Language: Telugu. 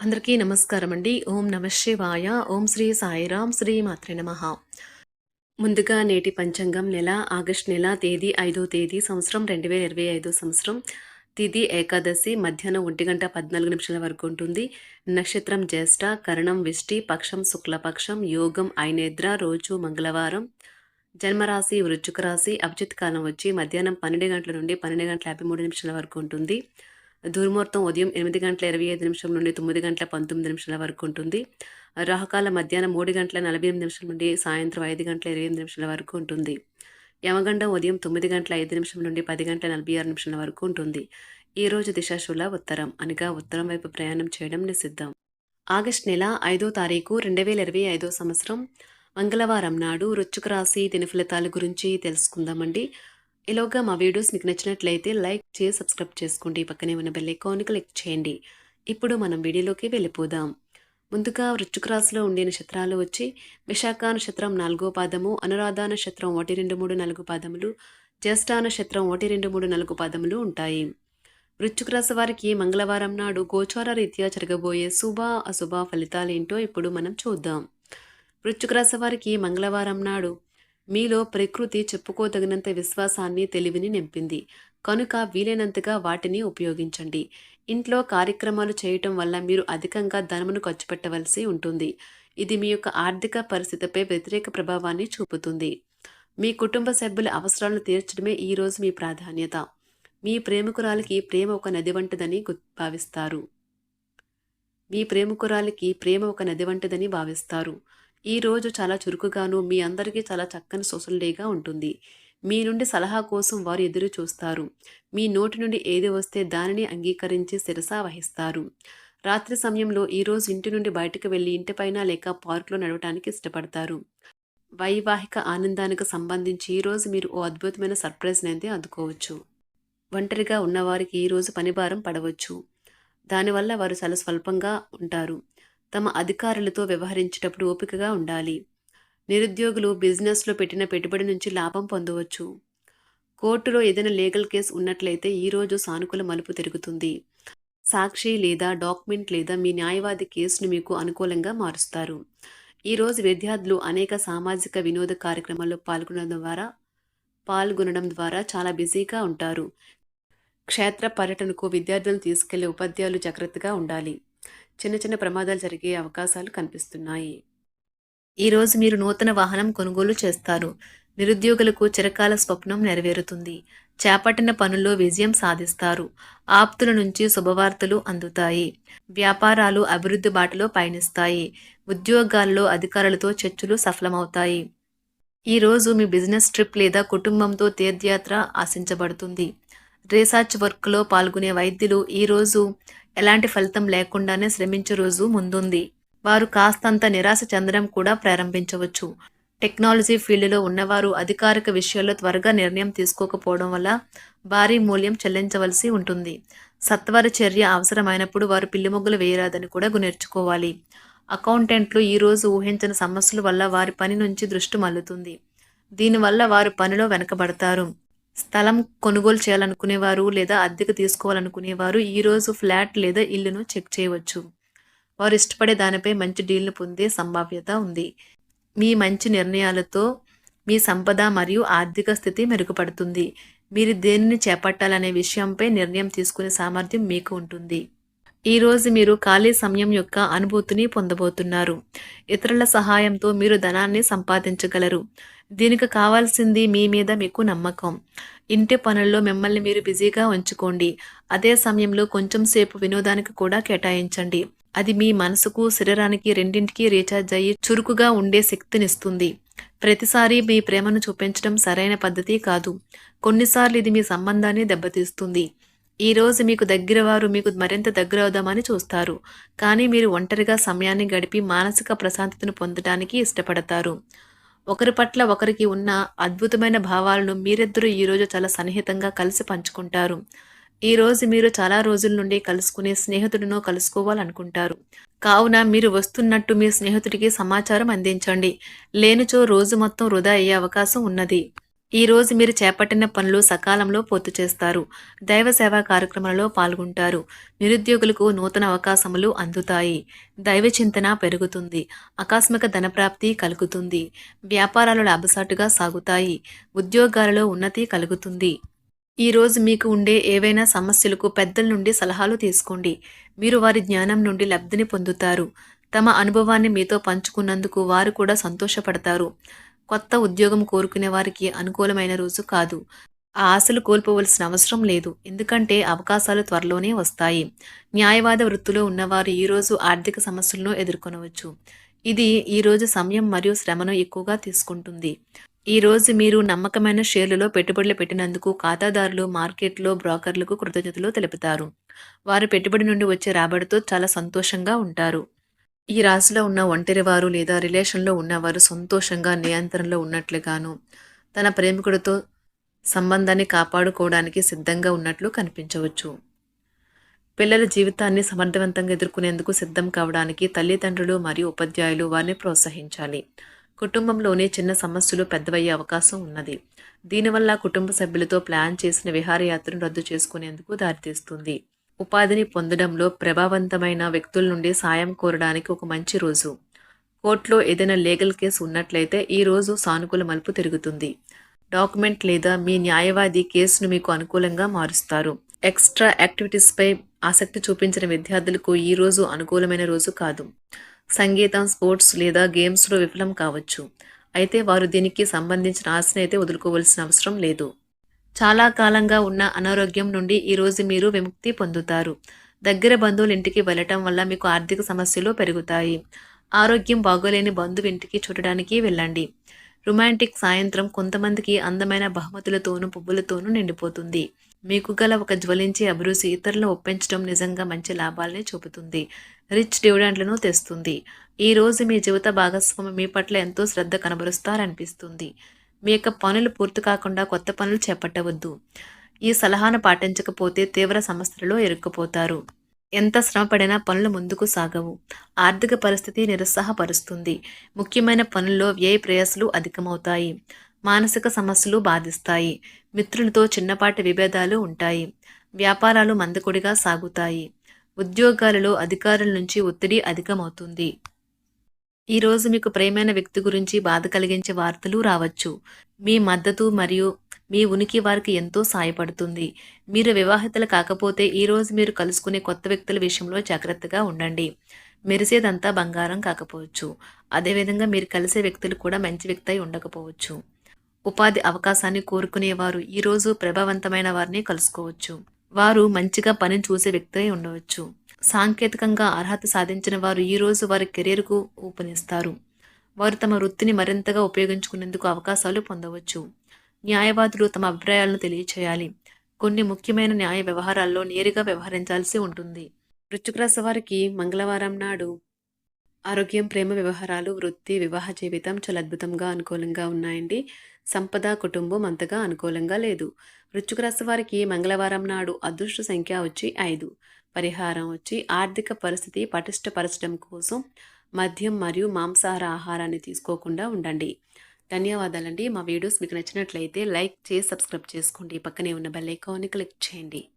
అందరికీ నమస్కారం అండి ఓం నమ శివాయ. ఓం శ్రీ సాయిరాం శ్రీ మాత్రే నమ. ముందుగా నేటి పంచాంగం నెల ఆగస్ట్ నెల తేదీ ఐదో తేదీ సంవత్సరం రెండు వేల ఇరవై ఐదో సంవత్సరం. తిథి ఏకాదశి మధ్యాహ్నం ఒంటి గంట పద్నాలుగు నిమిషాల వరకు ఉంటుంది. నక్షత్రం జ్యేష్ఠ కరణం విష్టి పక్షం శుక్లపక్షం యోగం ఐనేద్ర రోజు మంగళవారం. జన్మరాశి వృచ్చుక రాశి అభిజిత్ కాలం వచ్చి మధ్యాహ్నం పన్నెండు గంటల నుండి పన్నెండు గంటల యాభై మూడు నిమిషాల వరకు ఉంటుంది. దుర్ముహూర్తం ఉదయం ఎనిమిది గంటల ఇరవై ఐదు నిమిషం నుండి తొమ్మిది గంటల పంతొమ్మిది నిమిషాల వరకు ఉంటుంది. రాహకాల మధ్యాహ్నం మూడు గంటల నలభై ఎనిమిది నిమిషం నుండి సాయంత్రం ఐదు గంటల ఇరవై ఎనిమిది నిమిషాల వరకు ఉంటుంది. యమగండం ఉదయం తొమ్మిది గంటల ఐదు నిమిషం నుండి పది గంటల నలభై ఆరు నిమిషాల వరకు ఉంటుంది. ఈ రోజు దిశాశూల ఉత్తరం. అనగా ఉత్తరం వైపు ప్రయాణం చేయడం నిషిద్ధం. ఆగస్ట్ నెల ఐదో తారీఖు రెండు వేల ఇరవై ఐదో సంవత్సరం. మంగళవారం నాడు రుచుక రాశి దిన ఫలితాల గురించి తెలుసుకుందామండి. ఇలాగా మా వీడియోస్ మీకు నచ్చినట్లయితే లైక్ చేసి సబ్స్క్రైబ్ చేసుకోండి. పక్కనే ఉన్న బెల్ ఐకాన్ క్లిక్ చేయండి. ఇప్పుడు మనం వీడియోలోకి వెళ్ళిపోదాం. ముందుగా వృచ్చుక రాశిలో ఉండే నక్షత్రాలు వచ్చి విశాఖ నక్షత్రం నాలుగో పాదము అనురాధ నక్షత్రం ఒకటి రెండు మూడు నాలుగు పాదములు జ్యేష్ఠ నక్షత్రం ఒకటి రెండు మూడు నాలుగు పాదములు ఉంటాయి. వృచ్చుక రాశి వారికి మంగళవారం నాడు గోచార రీత్యా జరగబోయే శుభ అశుభ ఫలితాలేంటో ఇప్పుడు మనం చూద్దాం. వృచ్చుక రాశి వారికి మంగళవారం నాడు మీలో ప్రకృతి చెప్పుకోదగినంత విశ్వాసాన్ని తెలివిని నింపింది. కనుక వీలైనంతగా వాటిని ఉపయోగించండి. ఇంట్లో కార్యక్రమాలు చేయటం వల్ల మీరు అధికంగా ధనమును ఖర్చు పెట్టవలసి ఉంటుంది. ఇది మీ యొక్క ఆర్థిక పరిస్థితిపై వ్యతిరేక ప్రభావాన్ని చూపుతుంది. మీ కుటుంబ సభ్యుల అవసరాలను తీర్చడమే ఈరోజు మీ ప్రాధాన్యత. మీ ప్రేమికురాలికి ప్రేమ ఒక నది వంటిదని భావిస్తారు. మీ ప్రేమికురాలికి ప్రేమ ఒక నది వంటిదని భావిస్తారు. ఈ రోజు చాలా చురుకుగాను మీ అందరికీ చాలా చక్కని సోషల్ డేగా ఉంటుంది. మీ నుండి సలహా కోసం వారు ఎదురు చూస్తారు. మీ నోటి నుండి ఏది వస్తే దానిని అంగీకరించి శిరస వహిస్తారు. రాత్రి సమయంలో ఈరోజు ఇంటి నుండి బయటకు వెళ్ళి ఇంటిపైన లేక పార్కులో నడవటానికి ఇష్టపడతారు. వైవాహిక ఆనందానికి సంబంధించి ఈరోజు మీరు ఓ అద్భుతమైన సర్ప్రైజ్ని అయితే అందుకోవచ్చు. ఒంటరిగా ఉన్నవారికి ఈరోజు పనిభారం పడవచ్చు. దానివల్ల వారు చాలా స్వల్పంగా ఉంటారు. తమ అధికారులతో వ్యవహరించేటప్పుడు ఓపికగా ఉండాలి. నిరుద్యోగులు బిజినెస్లో పెట్టిన పెట్టుబడి నుంచి లాభం పొందవచ్చు. కోర్టులో ఏదైనా లీగల్ కేసు ఉన్నట్లయితే ఈరోజు సానుకూల మలుపు తిరుగుతుంది. సాక్షి లేదా డాక్యుమెంట్ లేదా మీ న్యాయవాది కేసును మీకు అనుకూలంగా మారుస్తారు. ఈరోజు విద్యార్థులు అనేక సామాజిక వినోద కార్యక్రమాల్లో పాల్గొనడం ద్వారా పాల్గొనడం ద్వారా చాలా బిజీగా ఉంటారు. క్షేత్ర పర్యటనకు విద్యార్థులను తీసుకెళ్ళే ఉపాధ్యాయులు జాగ్రత్తగా ఉండాలి. చిన్న చిన్న ప్రమాదాలు జరిగే అవకాశాలు కనిపిస్తున్నాయి. ఈరోజు మీరు నూతన వాహనం కొనుగోలు చేస్తారు. నిరుద్యోగులకు చిరకాల స్వప్నం నెరవేరుతుంది. చేపట్టిన పనుల్లో విజయం సాధిస్తారు. ఆప్తుల నుంచి శుభవార్తలు అందుతాయి. వ్యాపారాలు అభివృద్ధి బాటలో పయనిస్తాయి. ఉద్యోగాల్లో అధికారులతో చర్చలు సఫలమవుతాయి. ఈరోజు మీ బిజినెస్ ట్రిప్ లేదా కుటుంబంతో తీర్థయాత్ర ఆశించబడుతుంది. రీసెర్చ్ వర్క్లో పాల్గొనే వైద్యులు ఈరోజు ఎలాంటి ఫలితం లేకుండానే శ్రమించే రోజు ముందుంది. వారు కాస్తంత నిరాశ చెందడం కూడా ప్రారంభించవచ్చు. టెక్నాలజీ ఫీల్డ్లో ఉన్నవారు అధికారిక విషయాల్లో త్వరగా నిర్ణయం తీసుకోకపోవడం వల్ల భారీ మూల్యం చెల్లించవలసి ఉంటుంది. సత్వర చర్య అవసరమైనప్పుడు వారు పిల్లిమొగ్గులు వేయరాదని కూడా నేర్చుకోవాలి అకౌంటెంట్లు ఈరోజు ఊహించిన సమస్యల వల్ల వారి పని నుంచి దృష్టి మల్లుతుంది దీనివల్ల వారు పనిలో వెనకబడతారు. స్థలం కొనుగోలు చేయాలనుకునేవారు లేదా అద్దెకు తీసుకోవాలనుకునేవారు ఈరోజు ఫ్లాట్ లేదా ఇల్లును చెక్ చేయవచ్చు. వారు ఇష్టపడే దానిపై మంచి డీల్ను పొందే సంభావ్యత ఉంది. మీ మంచి నిర్ణయాలతో మీ సంపద మరియు ఆర్థిక స్థితి మెరుగుపడుతుంది. మీరు దేనిని చేపట్టాలనే విషయంపై నిర్ణయం తీసుకునే సామర్థ్యం మీకు ఉంటుంది. ఈరోజు మీరు ఖాళీ సమయం యొక్క అనుభూతిని పొందబోతున్నారు. ఇతరుల సహాయంతో మీరు ధనాన్ని సంపాదించగలరు. దీనికి కావాల్సింది మీ మీద మీకు నమ్మకం. ఇంటి పనుల్లో మిమ్మల్ని మీరు బిజీగా ఉంచుకోండి. అదే సమయంలో కొంచెం సేపు వినోదానికి కూడా కేటాయించండి. అది మీ మనసుకు శరీరానికి రెండింటికి రీఛార్జ్ అయ్యి చురుకుగా ఉండే శక్తినిస్తుంది. ప్రతిసారి మీ ప్రేమను చూపించడం సరైన పద్ధతి కాదు. కొన్నిసార్లు ఇది మీ సంబంధాన్ని దెబ్బతీస్తుంది. ఈ రోజు మీకు దగ్గర వారు మీకు మరింత దగ్గర అవుదామని చూస్తారు. కానీ మీరు ఒంటరిగా సమయాన్ని గడిపి మానసిక ప్రశాంతతను పొందడానికి ఇష్టపడతారు. ఒకరి పట్ల ఒకరికి ఉన్న అద్భుతమైన భావాలను మీరిద్దరూ ఈరోజు చాలా సన్నిహితంగా కలిసి పంచుకుంటారు. ఈరోజు మీరు చాలా రోజుల నుండి కలుసుకునే స్నేహితుడినో కలుసుకోవాలనుకుంటారు. కావున మీరు వస్తున్నట్టు మీ స్నేహితుడికి సమాచారం అందించండి. లేనిచో రోజు మొత్తం వృధా అయ్యే అవకాశం ఉన్నది. ఈరోజు మీరు చేపట్టిన పనులు సకాలంలో పూర్తి చేస్తారు. దైవ సేవా కార్యక్రమాలలో పాల్గొంటారు. నిరుద్యోగులకు నూతన అవకాశములు అందుతాయి. దైవ చింతన పెరుగుతుంది. ఆకస్మిక ధనప్రాప్తి కలుగుతుంది. వ్యాపారాలు లాభసాటుగా సాగుతాయి. ఉద్యోగాలలో ఉన్నతి కలుగుతుంది. ఈ రోజు మీకు ఉండే ఏవైనా సమస్యలకు పెద్దల నుండి సలహాలు తీసుకోండి. మీరు వారి జ్ఞానం నుండి లబ్ధిని పొందుతారు. తమ అనుభవాన్ని మీతో పంచుకున్నందుకు వారు కూడా సంతోషపడతారు. కొత్త ఉద్యోగం కోరుకునే వారికి అనుకూలమైన రోజు కాదు. ఆ ఆశలు కోల్పోవలసిన అవసరం లేదు. ఎందుకంటే అవకాశాలు త్వరలోనే వస్తాయి. న్యాయవాద వృత్తిలో ఉన్నవారు ఈరోజు ఆర్థిక సమస్యలను ఎదుర్కొనవచ్చు. ఇది ఈరోజు సమయం మరియు శ్రమను ఎక్కువగా తీసుకుంటుంది. ఈ రోజు మీరు నమ్మకమైన షేర్లలో పెట్టుబడులు పెట్టినందుకు ఖాతాదారులు మార్కెట్లో బ్రోకర్లకు కృతజ్ఞతలు తెలుపుతారు. వారు పెట్టుబడి నుండి వచ్చే రాబడితో చాలా సంతోషంగా ఉంటారు. ఈ రాశిలో ఉన్న ఒంటరివారు లేదా రిలేషన్లో ఉన్నవారు సంతోషంగా నియంత్రణలో ఉన్నట్లుగాను తన ప్రేమికుడితో సంబంధాన్ని కాపాడుకోవడానికి సిద్ధంగా ఉన్నట్లు కనిపించవచ్చు. పిల్లల జీవితాన్ని సమర్థవంతంగా ఎదుర్కొనేందుకు సిద్ధం కావడానికి తల్లిదండ్రులు మరియు ఉపాధ్యాయులు వారిని ప్రోత్సహించాలి. కుటుంబంలోనే చిన్న సమస్యలు పెద్దవయ్యే అవకాశం ఉన్నది. దీనివల్ల కుటుంబ సభ్యులతో ప్లాన్ చేసిన విహారయాత్రను రద్దు చేసుకునేందుకు దారితీస్తుంది. ఉపాధిని పొందడంలో ప్రభావవంతమైన వ్యక్తుల నుండి సాయం కోరడానికి ఒక మంచి రోజు. కోర్టులో ఏదైనా లీగల్ కేసు ఉన్నట్లయితే ఈ రోజు సానుకూల మలుపు తిరుగుతుంది. డాక్యుమెంట్ లేదా మీ న్యాయవాది కేసును మీకు అనుకూలంగా మారుస్తారు. ఎక్స్ట్రా యాక్టివిటీస్పై ఆసక్తి చూపించిన విద్యార్థులకు ఈ రోజు అనుకూలమైన రోజు కాదు. సంగీతం స్పోర్ట్స్ లేదా గేమ్స్లో విఫలం కావచ్చు. అయితే వారు దీనికి సంబంధించిన ఆశనైతే అయితే వదులుకోవాల్సిన అవసరం లేదు. చాలా కాలంగా ఉన్న అనారోగ్యం నుండి ఈరోజు మీరు విముక్తి పొందుతారు. దగ్గర బంధువుల ఇంటికి వెళ్ళటం వల్ల మీకు ఆర్థిక సమస్యలు పెరుగుతాయి. ఆరోగ్యం బాగోలేని బంధువు ఇంటికి చూడడానికి వెళ్ళండి. రొమాంటిక్ సాయంత్రం కొంతమందికి అందమైన బహుమతులతోనూ పువ్వులతోనూ నిండిపోతుంది. మీకు గల ఒక జ్వలించే అభిరుచి ఇతరులను ఒప్పించడం నిజంగా మంచి లాభాలని చూపుతుంది. రిచ్ డివిడెంట్లను తెస్తుంది. ఈ రోజు మీ జీవిత భాగస్వామి మీ పట్ల ఎంతో శ్రద్ధ కనబరుస్తారనిపిస్తుంది. మీ యొక్క పనులు పూర్తి కాకుండా కొత్త పనులు చేపట్టవద్దు. ఈ సలహాను పాటించకపోతే తీవ్ర సమస్యలలో ఇరుక్కుపోతారు. ఎంత శ్రమపడినా పనులు ముందుకు సాగవు. ఆర్థిక పరిస్థితి నిరుత్సాహపరుస్తుంది. ముఖ్యమైన పనుల్లో వ్యయ ప్రయాసాలు అధికమవుతాయి. మానసిక సమస్యలు బాధిస్తాయి. మిత్రులతో చిన్నపాటి విభేదాలు ఉంటాయి. వ్యాపారాలు మందకొడిగా సాగుతాయి. ఉద్యోగాలలో అధికారుల నుంచి ఒత్తిడి అధికమవుతుంది. ఈరోజు మీకు ప్రేమైన వ్యక్తి గురించి బాధ కలిగించే వార్తలు రావచ్చు. మీ మద్దతు మరియు మీ ఉనికి వారికి ఎంతో సాయపడుతుంది. మీరు వివాహితలు కాకపోతే ఈరోజు మీరు కలుసుకునే కొత్త వ్యక్తుల విషయంలో జాగ్రత్తగా ఉండండి. మెరిసేదంతా బంగారం కాకపోవచ్చు. అదేవిధంగా మీరు కలిసే వ్యక్తులు కూడా మంచి వ్యక్తి అయి ఉండకపోవచ్చు. ఉపాధి అవకాశాన్ని కోరుకునేవారు ఈరోజు ప్రభావవంతమైన వారిని కలుసుకోవచ్చు. వారు మంచిగా పని చూసే వ్యక్తి అయి ఉండవచ్చు. సాంకేతికంగా అర్హత సాధించిన వారు ఈరోజు వారి కెరీర్కు ఊపనిస్తారు. వారు తమ వృత్తిని మరింతగా ఉపయోగించుకునేందుకు అవకాశాలు పొందవచ్చు. న్యాయవాదులు తమ అభిప్రాయాలను తెలియచేయాలి. కొన్ని ముఖ్యమైన న్యాయ వ్యవహారాల్లో నేరుగా వ్యవహరించాల్సి ఉంటుంది. వృశ్చిక వారికి మంగళవారం నాడు ఆరోగ్యం ప్రేమ వ్యవహారాలు వృత్తి వివాహ జీవితం చాలా అద్భుతంగా అనుకూలంగా ఉన్నాయండి. సంపద కుటుంబం అంతగా అనుకూలంగా లేదు. వృశ్చిక రాశి వారికి మంగళవారం నాడు అదృష్ట సంఖ్య వచ్చి ఐదు. పరిహారం వచ్చి ఆర్థిక పరిస్థితి పటిష్టపరచడం కోసం మద్యం మరియు మాంసాహార ఆహారాన్ని తీసుకోకుండా ఉండండి. ధన్యవాదాలండి. మా వీడియోస్ మీకు నచ్చినట్లయితే లైక్ చేసి సబ్స్క్రైబ్ చేసుకోండి. పక్కనే ఉన్న బెల్ ఐకాన్ని క్లిక్ చేయండి.